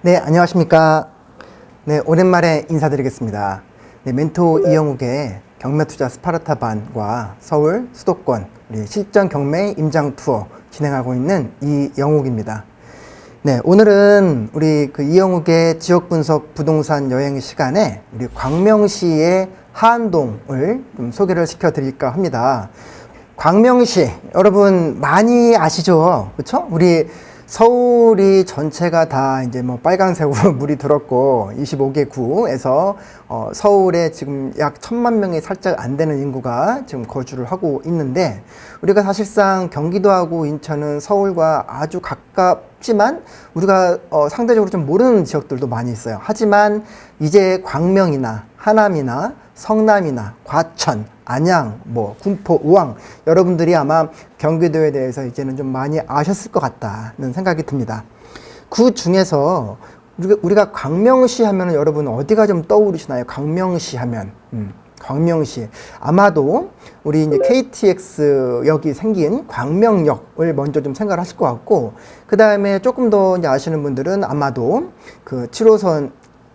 네, 안녕하십니까. 네, 오랜만에 인사드리겠습니다. 네, 멘토 이영욱의 경매 투자 스파르타반과 서울 수도권 우리 실전 경매 임장 투어 진행하고 있는 이영욱입니다. 네, 오늘은 우리 그 이영욱의 지역 분석 부동산 여행 시간에 우리 광명시의 하안동을 좀 소개를 시켜 드릴까 합니다. 광명시 여러분 많이 아시죠? 그렇죠? 우리 서울이 전체가 다 이제 뭐 빨간색으로 물이 들었고 25개 구에서 어 서울에 지금 약 천만 명이 살짝 안 되는 인구가 지금 거주를 하고 있는데 우리가 사실상 경기도하고 인천은 서울과 아주 가깝 지만 우리가 어 상대적으로 좀 모르는 지역들도 많이 있어요. 하지만 이제 광명이나 하남이나 성남이나 과천, 안양, 뭐 군포, 우왕 여러분들이 아마 경기도에 대해서 이제는 좀 많이 아셨을 것 같다는 생각이 듭니다. 그 중에서 우리가 광명시 하면 여러분 어디가 좀 떠오르시나요? 광명시 하면 음, 광명시 아마도 우리 이제 KTX역이 생긴 광명역을 먼저 좀 생각을 하실 것 같고 그 다음에 조금 더 이제 아시는 분들은 아마도 그 7호선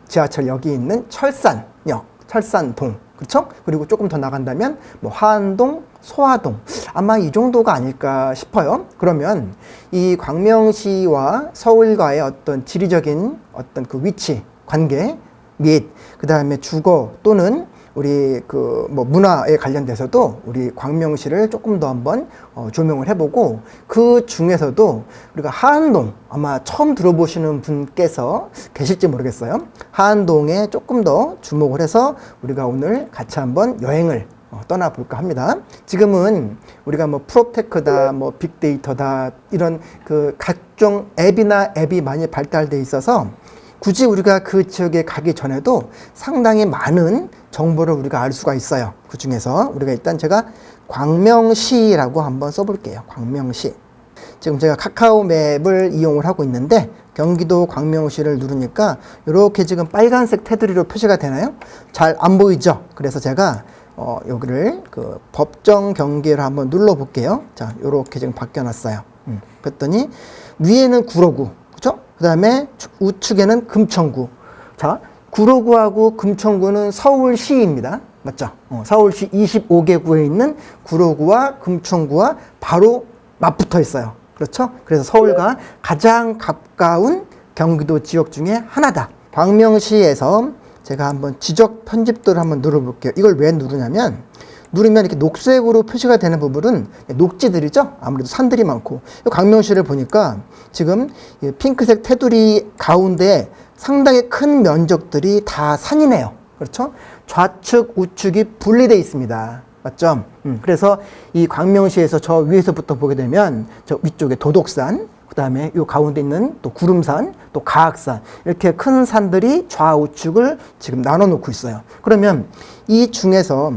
지하철역이 있는 철산역, 철산동, 그렇죠? 그리고 조금 더 나간다면 뭐 화안동, 소화동 아마 이 정도가 아닐까 싶어요. 그러면 이 광명시와 서울과의 어떤 지리적인 어떤 그 위치, 관계 및 그 다음에 주거 또는 우리 그 뭐 문화에 관련돼서도 우리 광명시를 조금 더 한번 어, 조명을 해보고 그 중에서도 우리가 하안동 아마 처음 들어보시는 분께서 계실지 모르겠어요. 하안동에 조금 더 주목을 해서 우리가 오늘 같이 한번 여행을 어, 떠나볼까 합니다. 지금은 우리가 뭐 프로테크다, 뭐 빅데이터다 이런 그 각종 앱이나 앱이 많이 발달돼 있어서 굳이 우리가 그 지역에 가기 전에도 상당히 많은 정보를 우리가 알 수가 있어요. 그 중에서 우리가 일단 제가 광명시라고 한번 써볼게요. 광명시. 지금 제가 카카오 맵을 이용을 하고 있는데 경기도 광명시를 누르니까 이렇게 지금 빨간색 테두리로 표시가 되나요? 잘 안 보이죠? 그래서 제가 어, 여기를 그 법정 경계를 한번 눌러 볼게요. 자, 이렇게 지금 바뀌어 놨어요. 음, 그랬더니 위에는 구로구, 그 다음에 우측에는 금천구. 자, 구로구하고 금천구는 서울시입니다. 맞죠? 어, 서울시 25개 구에 있는 구로구와 금천구와 바로 맞붙어 있어요. 그렇죠? 그래서 서울과 가장 가까운 경기도 지역 중에 하나다. 광명시에서 제가 한번 지적 편집도를 한번 눌러볼게요. 이걸 왜 누르냐면 누르면 이렇게 녹색으로 표시가 되는 부분은 녹지들이죠. 아무래도 산들이 많고 광명시를 보니까 지금 이 핑크색 테두리 가운데 상당히 큰 면적들이 다 산이네요. 그렇죠? 좌측 우측이 분리되어 있습니다. 맞죠? 음, 그래서 이 광명시에서 저 위에서부터 보게 되면 저 위쪽에 도독산, 그 다음에 요 가운데 있는 또 구름산, 또 가악산 이렇게 큰 산들이 좌우측을 지금 나눠 놓고 있어요. 그러면 이 중에서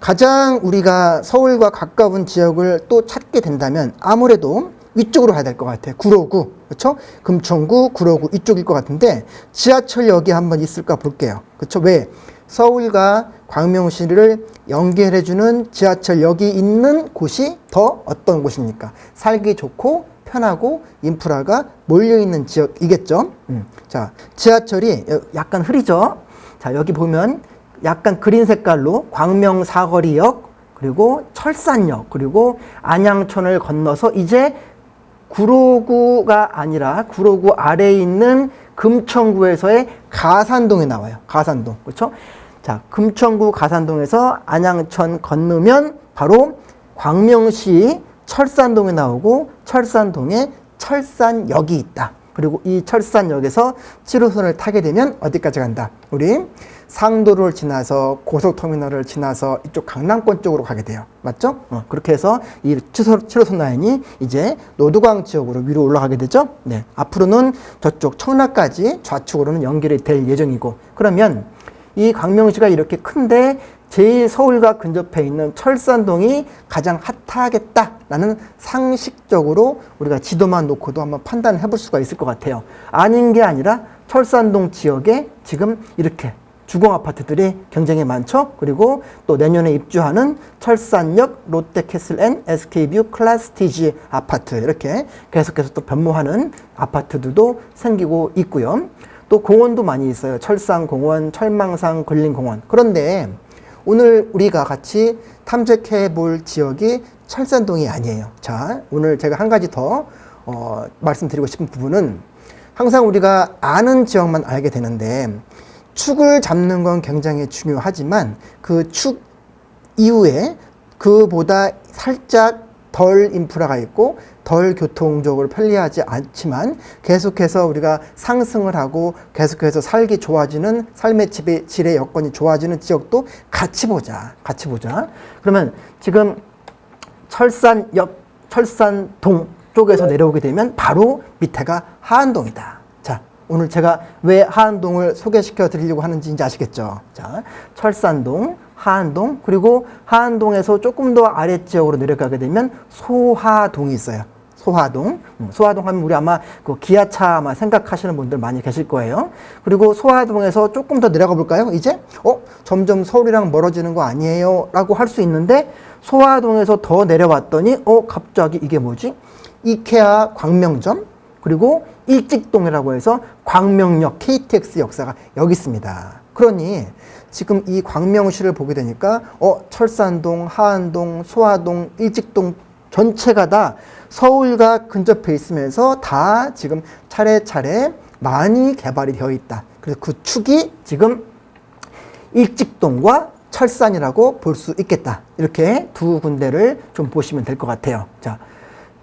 가장 우리가 서울과 가까운 지역을 또 찾게 된다면 아무래도 위쪽으로 가야 될 것 같아요. 구로구, 그렇죠? 금천구, 구로구 이쪽일 것 같은데 지하철역이 한번 있을까 볼게요. 그렇죠? 왜? 서울과 광명시를 연결해주는 지하철역이 있는 곳이 더 어떤 곳입니까? 살기 좋고 편하고 인프라가 몰려있는 지역이겠죠. 음. 자, 지하철이 약간 흐리죠. 자, 여기 보면 약간 그린 색깔로 광명 사거리역, 그리고 철산역, 그리고 안양천을 건너서 이제 구로구가 아니라 구로구 아래에 있는 금천구에서의 가산동에 나와요. 가산동. 그렇죠? 자, 금천구 가산동에서 안양천 건너면 바로 광명시 철산동에 나오고 철산동에 철산역이 있다. 그리고 이 철산역에서 7호선을 타게 되면 어디까지 간다? 우리 상도를 지나서 고속터미널을 지나서 이쪽 강남권 쪽으로 가게 돼요. 맞죠? 어, 그렇게 해서 이 7호선 라인이 이제 노두광 지역으로 위로 올라가게 되죠. 네. 앞으로는 저쪽 청라까지 좌측으로는 연결이 될 예정이고 그러면 이 광명시가 이렇게 큰데 제일 서울과 근접해 있는 철산동이 가장 핫하겠다라는 상식적으로 우리가 지도만 놓고도 한번 판단해 볼 수가 있을 것 같아요. 아닌 게 아니라 철산동 지역에 지금 이렇게 주공 아파트들이 굉장히 많죠. 그리고 또 내년에 입주하는 철산역 롯데캐슬 앤 SK뷰 클래스티지 아파트 이렇게 계속해서 또 변모하는 아파트들도 생기고 있고요. 또 공원도 많이 있어요. 철산공원, 철망산 근린공원. 그런데 오늘 우리가 같이 탐색해 볼 지역이 철산동이 아니에요. 자, 오늘 제가 한 가지 더 어, 말씀드리고 싶은 부분은 항상 우리가 아는 지역만 알게 되는데 축을 잡는 건 굉장히 중요하지만 그 축 이후에 그보다 살짝 덜 인프라가 있고 덜 교통적으로 편리하지 않지만 계속해서 우리가 상승을 하고 계속해서 살기 좋아지는 삶의 질의, 질의 여건이 좋아지는 지역도 같이 보자. 같이 보자. 그러면 지금 철산역, 철산 동 쪽에서 내려오게 되면 바로 밑에가 하안동이다. 자, 오늘 제가 왜 하안동을 소개시켜 드리려고 하는지 이제 아시겠죠? 자, 철산동, 하안동, 그리고 하안동에서 조금 더 아래 지역으로 내려가게 되면 소하동이 있어요. 소화동. 음, 소화동 하면 우리 아마 그 기아차 아마 생각하시는 분들 많이 계실 거예요. 그리고 소화동에서 조금 더 내려가 볼까요? 이제? 어? 점점 서울이랑 멀어지는 거 아니에요? 라고 할 수 있는데 소화동에서 더 내려왔더니 어? 갑자기 이게 뭐지? 이케아 광명점 그리고 일직동이라고 해서 광명역 KTX 역사가 여기 있습니다. 그러니 지금 이 광명시를 보게 되니까 어 철산동, 하안동, 소화동, 일직동 전체가 다 서울과 근접해 있으면서 다 지금 차례차례 많이 개발이 되어 있다. 그래서 그 축이 지금 일직동과 철산이라고 볼 수 있겠다. 이렇게 두 군데를 좀 보시면 될 것 같아요. 자,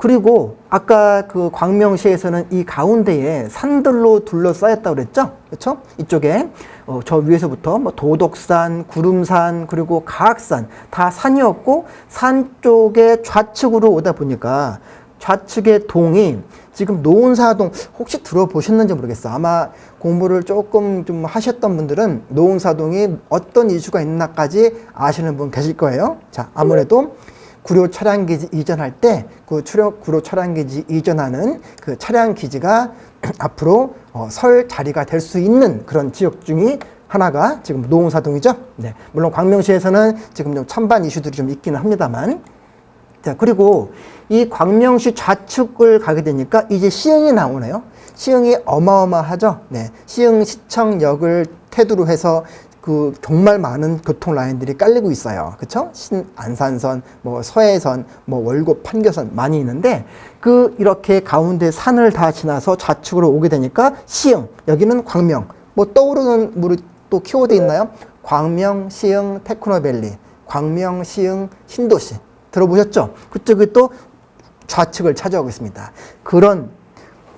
그리고 아까 그 광명시에서는 이 가운데에 산들로 둘러싸였다고 그랬죠? 그렇죠? 이쪽에 어, 저 위에서부터 뭐 도덕산, 구름산, 그리고 가악산 다 산이었고 산 쪽에 좌측으로 오다 보니까 좌측의 동이 지금 노은사동 혹시 들어보셨는지 모르겠어. 아마 공부를 조금 좀 하셨던 분들은 노은사동이 어떤 이슈가 있나까지 아시는 분 계실 거예요. 자, 아무래도 구료 차량 기지 이전할 때그 구료 차량 기지 이전하는 그 차량 기지가 앞으로 어, 설 자리가 될 수 있는 그런 지역 중이 하나가 지금 노은사동이죠. 네. 물론 광명시에서는 지금 좀 찬반 이슈들이 좀 있기는 합니다만. 자, 그리고 이 광명시 좌측을 가게 되니까 이제 시흥이 나오네요. 시흥이 어마어마하죠. 네. 시흥 시청역을 태두로 해서 그 정말 많은 교통 라인들이 깔리고 있어요. 그쵸? 신안산선, 뭐 서해선, 뭐 월곡 판교선 많이 있는데 그 이렇게 가운데 산을 다 지나서 좌측으로 오게 되니까 시흥, 여기는 광명. 뭐 떠오르는 물이 또 키워드 있나요? 광명, 시흥, 테크노밸리, 광명, 시흥, 신도시. 들어보셨죠? 그쪽이 또 좌측을 차지하고 있습니다. 그런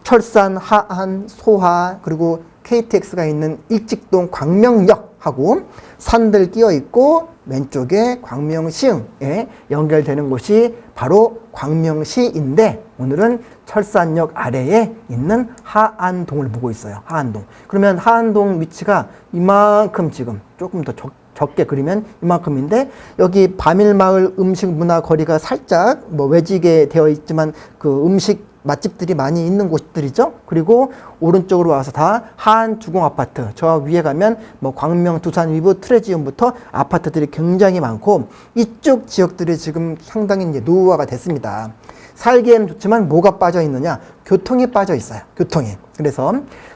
철산, 하안, 소하, 그리고 KTX가 있는 일직동 광명역하고 산들 끼어 있고 왼쪽에 광명시흥에 연결되는 곳이 바로 광명시인데 오늘은 철산역 아래에 있는 하안동을 보고 있어요. 하안동. 그러면 하안동 위치가 이만큼 지금 조금 더 적, 적게 그리면 이만큼인데 여기 바밀마을 음식 문화 거리가 살짝 뭐 외지게 되어 있지만 그 음식 맛집들이 많이 있는 곳들이죠. 그리고 오른쪽으로 와서 다 하안 주공 아파트. 저 위에 가면 뭐 광명, 두산, 위브, 트레지움부터 아파트들이 굉장히 많고 이쪽 지역들이 지금 상당히 이제 노후화가 됐습니다. 살기에는 좋지만 뭐가 빠져 있느냐? 교통이 빠져 있어요. 교통이. 그래서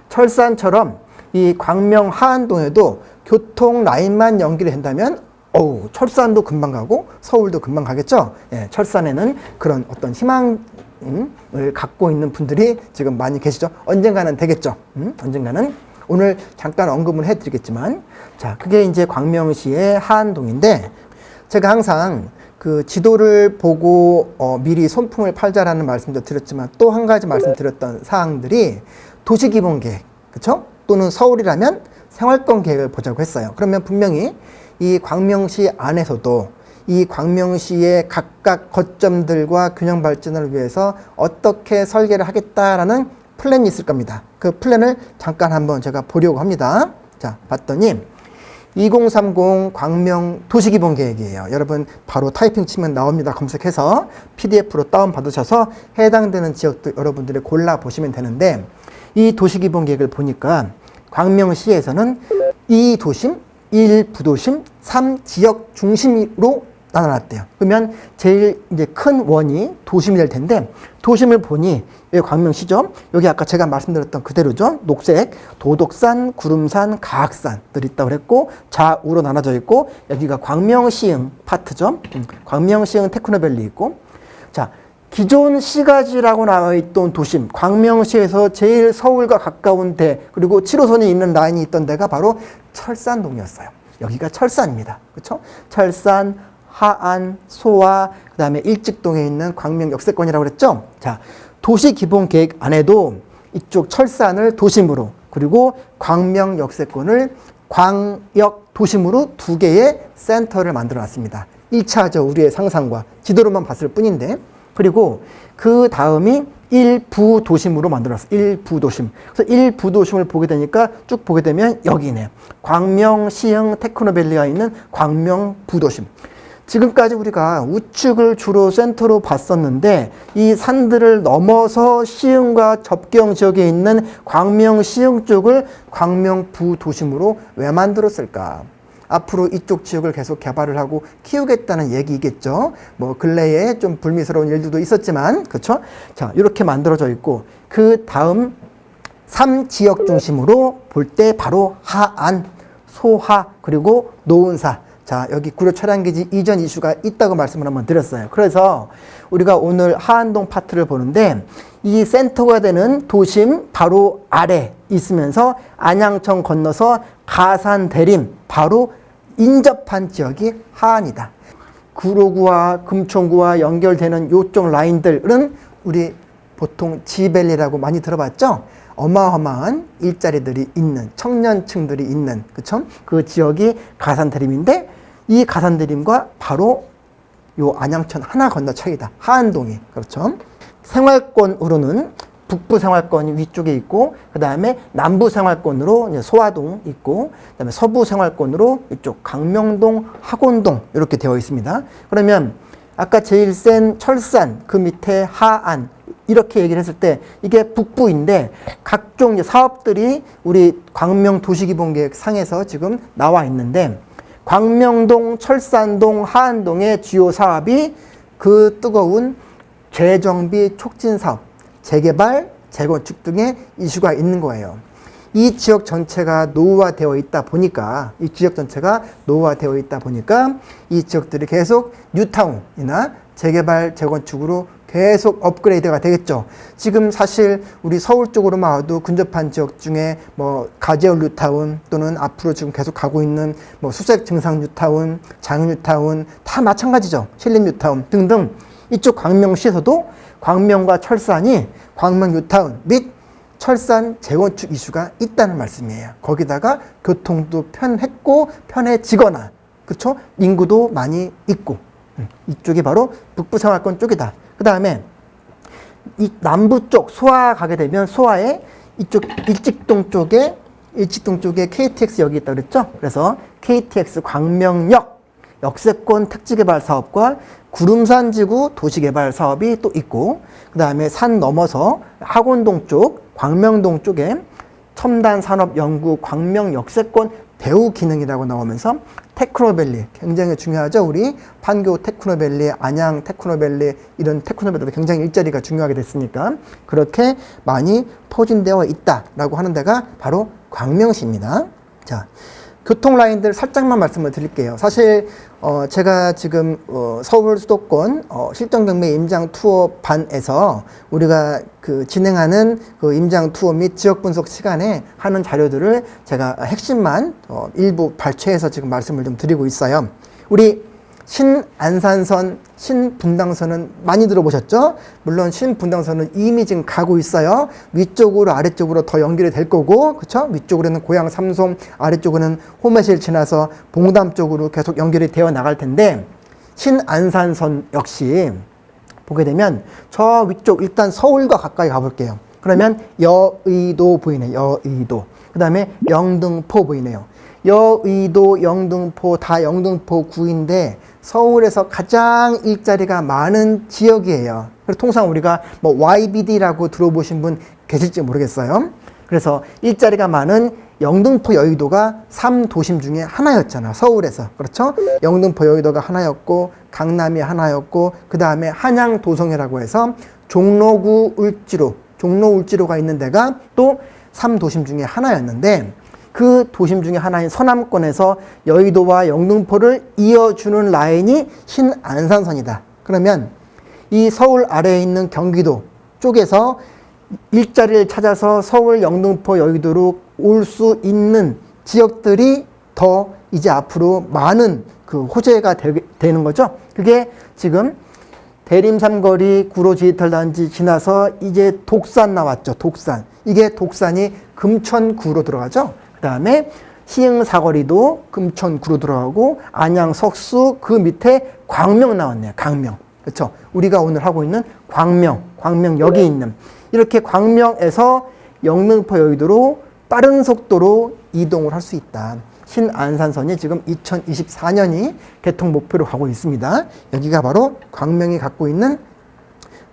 철산처럼 이 광명 하안동에도 교통 라인만 연결이 된다면 어우, 철산도 금방 가고 서울도 금방 가겠죠? 예, 철산에는 그런 어떤 희망 을 갖고 있는 분들이 지금 많이 계시죠. 언젠가는 되겠죠. 음? 언젠가는 오늘 잠깐 언급을 해드리겠지만, 자, 그게 이제 광명시의 하안동인데, 제가 항상 그 지도를 보고 어, 미리 손품을 팔자라는 말씀도 드렸지만 또 한 가지 말씀드렸던 사항들이 도시기본계획, 그쵸? 또는 서울이라면 생활권 계획을 보자고 했어요. 그러면 분명히 이 광명시 안에서도 이 광명시의 각각 거점들과 균형 발전을 위해서 어떻게 설계를 하겠다라는 플랜이 있을 겁니다. 그 플랜을 잠깐 한번 제가 보려고 합니다. 자, 봤더니 2030 광명 도시기본 계획이에요. 여러분 바로 타이핑 치면 나옵니다. 검색해서 PDF로 다운 받으셔서 해당되는 지역도 여러분들이 골라 보시면 되는데 이 도시기본 계획을 보니까 광명시에서는 이 도심, 1 부도심, 3 지역 중심으로 나눠놨대요. 그러면 제일 이제 큰 원이 도심이 될 텐데 도심을 보니 여기 광명시죠. 여기 아까 제가 말씀드렸던 그대로죠. 녹색 도덕산, 구름산, 가악산들이 있다고 그랬고 좌우로 나눠져 있고 여기가 광명시흥 파트죠. 음, 광명시흥 테크노밸리 있고 자 기존 시가지라고 나와 있던 도심 광명시에서 제일 서울과 가까운 데 그리고 7호선이 있는 라인이 있던 데가 바로 철산동이었어요. 여기가 철산입니다. 그렇죠? 철산, 하안, 소화, 그다음에 일직동에 있는 광명 역세권이라고 그랬죠. 자, 도시 기본 계획 안에도 이쪽 철산을 도심으로 그리고 광명 역세권을 광역 도심으로 두 개의 센터를 만들어 놨습니다. 1차죠. 우리의 상상과 지도로만 봤을 뿐인데 그리고 그 다음이 일부 도심으로 만들었어. 일부 도심. 그래서 일부 도심을 보게 되니까 쭉 보게 되면 여기네. 광명 시흥 테크노밸리가 있는 광명 부도심. 지금까지 우리가 우측을 주로 센터로 봤었는데 이 산들을 넘어서 시흥과 접경 지역에 있는 광명 시흥 쪽을 광명 부도심으로 왜 만들었을까? 앞으로 이쪽 지역을 계속 개발을 하고 키우겠다는 얘기겠죠. 뭐 근래에 좀 불미스러운 일들도 있었지만 그렇죠? 자, 이렇게 만들어져 있고 그 다음 3 지역 중심으로 볼 때 바로 하안, 소하 그리고 노은사 자, 여기 구려 차량기지 이전 이슈가 있다고 말씀을 한번 드렸어요. 그래서 우리가 오늘 하안동 파트를 보는데 이 센터가 되는 도심 바로 아래 있으면서 안양청 건너서 가산 대림 바로 인접한 지역이 하안이다. 구로구와 금천구와 연결되는 요쪽 라인들은 우리 보통 지벨리라고 많이 들어봤죠? 어마어마한 일자리들이 있는 청년층들이 있는 그쵸? 그 지역이 가산드림인데 이 가산드림과 바로 요 안양천 하나 건너 차이다. 하안동이 그렇죠? 생활권으로는 북부 생활권이 위쪽에 있고 그 다음에 남부 생활권으로 소화동 있고 그 다음에 서부 생활권으로 이쪽 강명동, 학원동 이렇게 되어 있습니다. 그러면 아까 제일 센 철산 그 밑에 하안 이렇게 얘기를 했을 때 이게 북부인데 각종 사업들이 우리 광명 도시기본계획 상에서 지금 나와 있는데 광명동, 철산동, 하안동의 주요 사업이 그 뜨거운 재정비 촉진 사업, 재개발, 재건축 등의 이슈가 있는 거예요. 이 지역 전체가 노후화되어 있다 보니까 이 지역 전체가 노후화되어 있다 보니까 이 지역들이 계속 뉴타운이나 재개발, 재건축으로 계속 업그레이드가 되겠죠. 지금 사실 우리 서울 쪽으로만 와도 근접한 지역 중에 뭐 가재울 뉴타운 또는 앞으로 지금 계속 가고 있는 뭐 수색 증상 뉴타운, 장흥 뉴타운 다 마찬가지죠. 신림 뉴타운 등등 이쪽 광명시에서도 광명과 철산이 광명 뉴타운 및 철산 재건축 이슈가 있다는 말씀이에요. 거기다가 교통도 편했고 편해지거나 그렇죠? 인구도 많이 있고 음, 이쪽이 바로 북부 생활권 쪽이다. 그 다음에 이 남부 쪽 소화 가게 되면 소화에 이쪽 일직동 쪽에 일직동 쪽에 KTX 역이 있다 그랬죠? 그래서 KTX 광명역 역세권 택지개발 사업과 구름산 지구 도시개발 사업이 또 있고 그 다음에 산 넘어서 학원동 쪽, 광명동 쪽에 첨단 산업 연구 광명 역세권 배우 기능이라고 나오면서 테크노밸리 굉장히 중요하죠. 우리 판교 테크노밸리, 안양 테크노밸리 이런 테크노밸리도 굉장히 일자리가 중요하게 됐으니까 그렇게 많이 포진되어 있다라고 하는 데가 바로 광명시입니다. 자, 교통 라인들 살짝만 말씀을 드릴게요. 사실 어 제가 지금 어 서울 수도권 어 실전 경매 임장 투어 반에서 우리가 그 진행하는 그 임장 투어 및 지역 분석 시간에 하는 자료들을 제가 핵심만 어 일부 발췌해서 지금 말씀을 좀 드리고 있어요. 우리 신안산선, 신분당선은 많이 들어보셨죠? 물론 신분당선은 이미 지금 가고 있어요. 위쪽으로 아래쪽으로 더 연결이 될 거고, 그쵸? 위쪽으로는 고양 삼송, 아래쪽으로는 호매실 지나서 봉담 쪽으로 계속 연결이 되어 나갈 텐데, 신안산선 역시 보게 되면 저 위쪽 일단 서울과 가까이 가볼게요. 그러면 여의도 보이네요. 여의도. 그 다음에 영등포 보이네요. 여의도, 영등포 다 영등포 구인데 서울에서 가장 일자리가 많은 지역이에요. 그래서 통상 우리가 뭐 YBD라고 들어보신 분 계실지 모르겠어요. 그래서 일자리가 많은 영등포 여의도가 3도심 중에 하나였잖아. 서울에서. 그렇죠? 영등포 여의도가 하나였고 강남이 하나였고 그다음에 한양 도성이라고 해서 종로구 을지로 종로 을지로가 있는 데가 또 3도심 중에 하나였는데 그 도심 중에 하나인 서남권에서 여의도와 영등포를 이어주는 라인이 신안산선이다. 그러면 이 서울 아래에 있는 경기도 쪽에서 일자리를 찾아서 서울, 영등포, 여의도로 올 수 있는 지역들이 더 이제 앞으로 많은 그 호재가 되, 는 거죠. 그게 지금 대림 삼거리 구로 디지털 단지 지나서 이제 독산 나왔죠. 독산. 이게 독산이 금천구로 들어가죠. 그 다음에 시흥 사거리도 금천구로 들어가고 안양 석수 그 밑에 광명 나왔네요. 광명. 그렇죠. 우리가 오늘 하고 있는 광명, 광명역이 있는 이렇게 광명에서 영등포 여의도로 빠른 속도로 이동을 할 수 있다. 신안산선이 지금 2024년이 개통 목표로 가고 있습니다. 여기가 바로 광명이 갖고 있는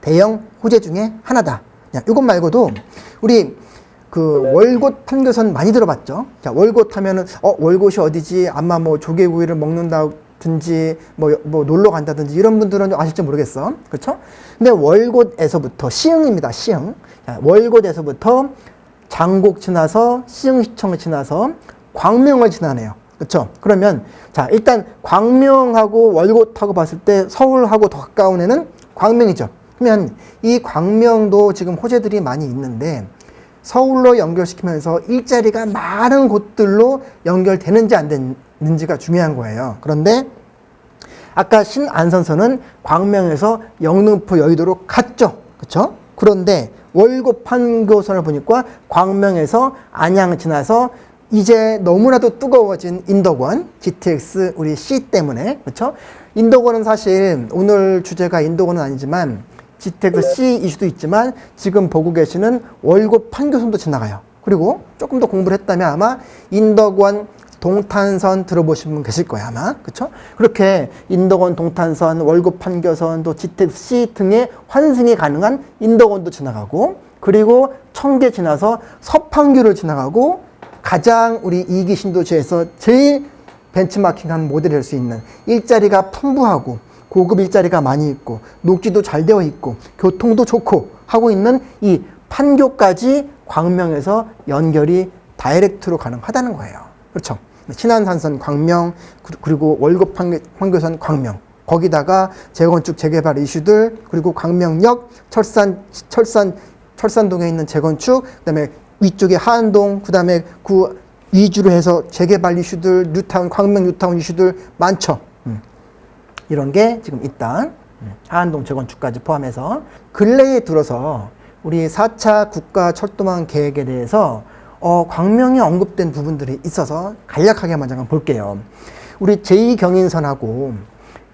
대형 호재 중에 하나다. 야, 이것 말고도 우리 그 월곶 판교선 많이 들어봤죠? 자, 월곶 하면은 어 월곶이 어디지? 아마 뭐 조개구이를 먹는다든지 뭐, 뭐 놀러 간다든지 이런 분들은 좀 아실지 모르겠어. 그렇죠? 근데 월곶에서부터 시흥입니다. 시흥. 자, 월곶에서부터 장곡 지나서 시흥시청을 지나서 광명을 지나네요. 그렇죠? 그러면 자, 일단 광명하고 월곶하고 봤을 때 서울하고 더 가까운 애는 광명이죠. 그러면 이 광명도 지금 호재들이 많이 있는데 서울로 연결시키면서 일자리가 많은 곳들로 연결되는지 안 되는지가 중요한 거예요. 그런데 아까 신안선선은 광명에서 영등포 여의도로 갔죠. 그렇죠? 그런데 월곶 판교선을 보니까 광명에서 안양 지나서 이제 너무나도 뜨거워진 인덕원 GTX 우리 C 때문에 그렇죠? 인덕원은 사실 오늘 주제가 인덕원은 아니지만 GTX C 이슈도 있지만 지금 보고 계시는 월곶 판교선도 지나가요. 그리고 조금 더 공부를 했다면 아마 인덕원 동탄선 들어보신 분 계실 거예요 아마 그렇죠? 그렇게 인덕원 동탄선 월곶 판교선 또 GTX C 등의 환승이 가능한 인덕원도 지나가고 그리고 청계 지나서 서판교를 지나가고 가장 우리 이기 신도시에서 제일 벤치마킹한 모델이 될 수 있는 일자리가 풍부하고 고급 일자리가 많이 있고 녹지도 잘 되어 있고 교통도 좋고 하고 있는 이 판교까지 광명에서 연결이 다이렉트로 가능하다는 거예요. 그렇죠. 신안산선 광명 그리고 월급 판교선 광명 거기다가 재건축 재개발 이슈들 그리고 광명역 철산 철산 철산동에 있는 재건축 그다음에 위쪽에 하안동 그다음에 그 위주로 해서 재개발 이슈들 뉴타운 광명 뉴타운 이슈들 많죠. 음. 이런 게 지금 있다. 음. 하안동 재건축까지 포함해서 근래에 들어서 우리 4차 국가 철도망 계획에 대해서 어, 광명에 언급된 부분들이 있어서 간략하게 먼저 한번 볼게요. 우리 제2경인선하고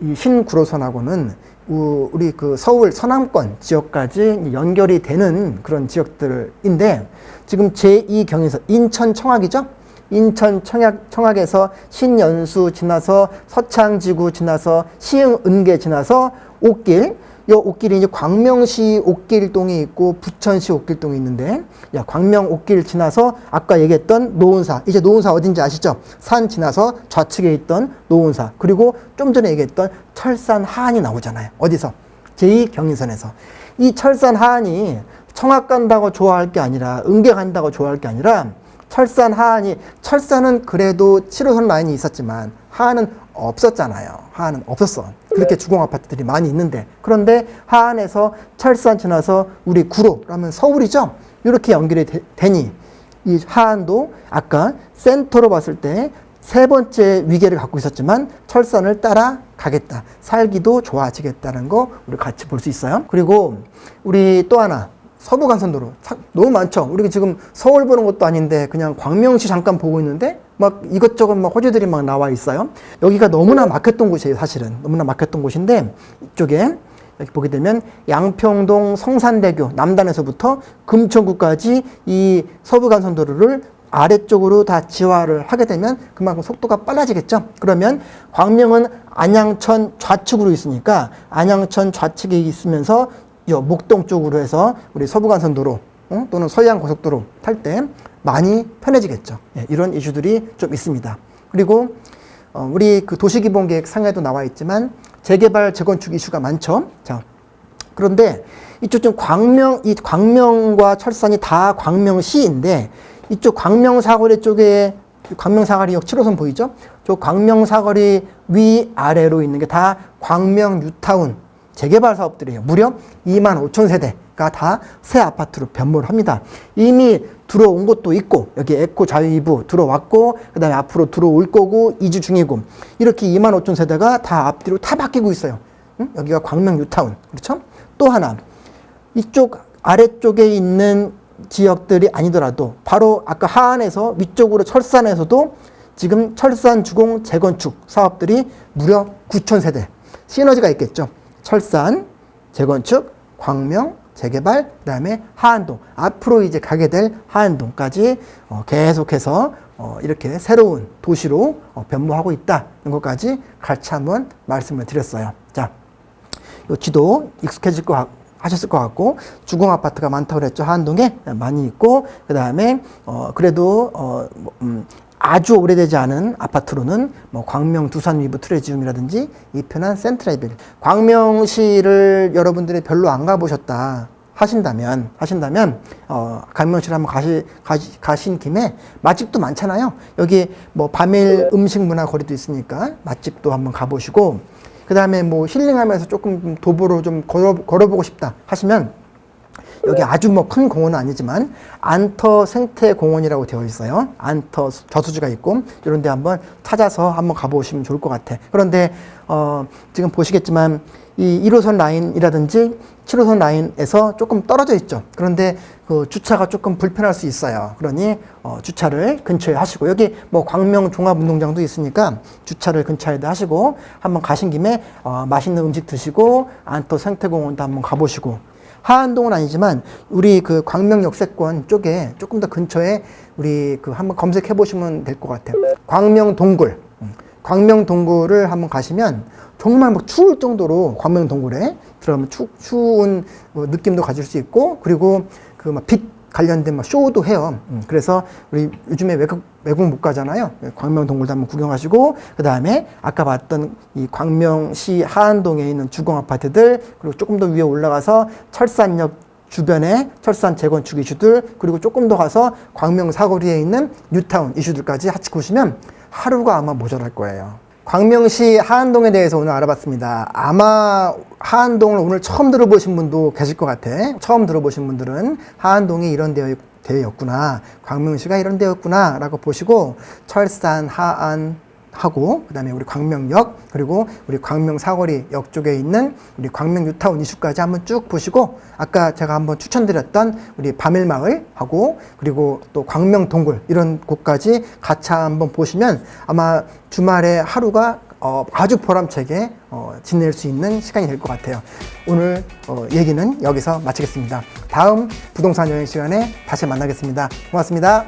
이 신구로선하고는 우리 그 서울 서남권 지역까지 연결이 되는 그런 지역들인데 지금 제2경인선 인천 청학이죠? 인천 청약, 청학에서 신연수 지나서 서창지구 지나서 시흥 은계 지나서 옥길 요 옥길이 이제 광명시 옥길동이 있고 부천시 옥길동이 있는데 야 광명 옥길 지나서 아까 얘기했던 노은사 이제 노은사 어딘지 아시죠? 산 지나서 좌측에 있던 노은사 그리고 좀 전에 얘기했던 철산 하안이 나오잖아요. 어디서? 제2경인선에서 이 철산 하안이 청학 간다고 좋아할 게 아니라 은계 간다고 좋아할 게 아니라 철산 하안이 철산은 그래도 7호선 라인이 있었지만 하안은 없었잖아요. 하안은 없었어. 그렇게 주공 아파트들이 많이 있는데 그런데 하안에서 철산 지나서 우리 구로 라면 서울이죠. 이렇게 연결이 되, 되니 이 하안도 아까 센터로 봤을 때 세 번째 위계를 갖고 있었지만 철산을 따라 가겠다. 살기도 좋아지겠다는 거 우리 같이 볼 수 있어요. 그리고 우리 또 하나 서부 간선도로 너무 많죠. 우리가 지금 서울 보는 것도 아닌데 그냥 광명시 잠깐 보고 있는데 막 이것저것 막 호재들이 막 나와 있어요. 여기가 너무나 막혔던 곳이에요, 사실은. 너무나 막혔던 곳인데 이쪽에 여기 보게 되면 양평동 성산대교 남단에서부터 금천구까지 이 서부 간선도로를 아래쪽으로 다 지화를 하게 되면 그만큼 속도가 빨라지겠죠. 그러면 광명은 안양천 좌측으로 있으니까 안양천 좌측에 있으면서 요 목동 쪽으로 해서 우리 서부간선도로 어? 또는 서해안 고속도로 탈 때 많이 편해지겠죠. 예, 이런 이슈들이 좀 있습니다. 그리고 어, 우리 그 도시기본계획 상에도 나와 있지만 재개발 재건축 이슈가 많죠. 자, 그런데 이쪽 좀 광명 이 광명과 철산이 다 광명시인데 이쪽 광명 사거리 쪽에 광명 사거리역 7호선 보이죠? 저 광명 사거리 위 아래로 있는 게 다 광명 뉴타운 재개발 사업들이에요. 무려 2만 5천 세대가 다 새 아파트로 변모를 합니다. 이미 들어온 곳도 있고 여기 에코 자유이부 들어왔고 그다음에 앞으로 들어올 거고 이주 중이고 이렇게 2만 5천 세대가 다 앞뒤로 다 바뀌고 있어요. 응? 여기가 광명 뉴타운 그렇죠? 또 하나 이쪽 아래쪽에 있는 지역들이 아니더라도 바로 아까 하안에서 위쪽으로 철산에서도 지금 철산 주공 재건축 사업들이 무려 9천 세대 시너지가 있겠죠. 철산 재건축, 광명 재개발, 그 다음에 하안동 앞으로 이제 가게 될 하안동까지 어, 계속해서 어, 이렇게 새로운 도시로 어, 변모하고 있다는 것까지 같이 한번 말씀을 드렸어요. 자, 요 지도 익숙해질 것 같, 하셨을 것 같고 주공 아파트가 많다고 그랬죠 한동에 많이 있고 그 다음에 어 그래도 어 뭐, 음, 아주 오래되지 않은 아파트로는 뭐 광명 두산 위브 트레지움이라든지 이편한 센트라이빌. 광명시를 여러분들이 별로 안 가보셨다 하신다면 하신다면 어 광명시를 한번 가시, 가시 가신 김에 맛집도 많잖아요. 여기 뭐 밤일 음식 문화 거리도 있으니까 맛집도 한번 가보시고 그 다음에 뭐 힐링하면서 조금 도보로 좀 걸어, 걸어보고 싶다 하시면 여기 아주 뭐 큰 공원은 아니지만 안터 생태 공원이라고 되어 있어요. 안터 저수지가 있고 이런 데 한번 찾아서 한번 가보시면 좋을 것 같아. 그런데 어, 지금 보시겠지만 이 1호선 라인이라든지 7호선 라인에서 조금 떨어져 있죠. 그런데 그 주차가 조금 불편할 수 있어요. 그러니 어, 주차를 근처에 하시고 여기 뭐 광명 종합운동장도 있으니까 주차를 근처에다 하시고 한번 가신 김에 어, 맛있는 음식 드시고 안터 생태공원도 한번 가보시고 하안동은 아니지만 우리 그 광명 역세권 쪽에 조금 더 근처에 우리 그 한번 검색해 보시면 될 것 같아요. 광명 동굴. 음, 광명 동굴을 한번 가시면 정말 막 추울 정도로 광명 동굴에 들어가면 추, 추운 뭐 느낌도 가질 수 있고 그리고 그 막 빛 관련된 막 쇼도 해요. 음, 그래서 우리 요즘에 외국 외국 못 가잖아요. 광명 동굴도 한번 구경하시고 그 다음에 아까 봤던 이 광명시 하안동에 있는 주공 아파트들 그리고 조금 더 위에 올라가서 철산역 주변에 철산 재건축 이슈들 그리고 조금 더 가서 광명 사거리에 있는 뉴타운 이슈들까지 같이 보시면 하루가 아마 모자랄 거예요. 광명시 하안동에 대해서 오늘 알아봤습니다. 아마 하안동을 오늘 처음 들어보신 분도 계실 것 같아. 처음 들어보신 분들은 하안동이 이런 데였, 데였구나. 광명시가 이런 데였구나. 라고 보시고 철산, 하안, 하고 그다음에 우리 광명역 그리고 우리 광명 사거리 역 쪽에 있는 우리 광명 뉴타운 이슈까지 한번 쭉 보시고 아까 제가 한번 추천드렸던 우리 밤일마을 하고 그리고 또 광명 동굴 이런 곳까지 같이 한번 보시면 아마 주말에 하루가 어, 아주 보람차게 어, 지낼 수 있는 시간이 될 것 같아요. 오늘 어, 얘기는 여기서 마치겠습니다. 다음 부동산 여행 시간에 다시 만나겠습니다. 고맙습니다.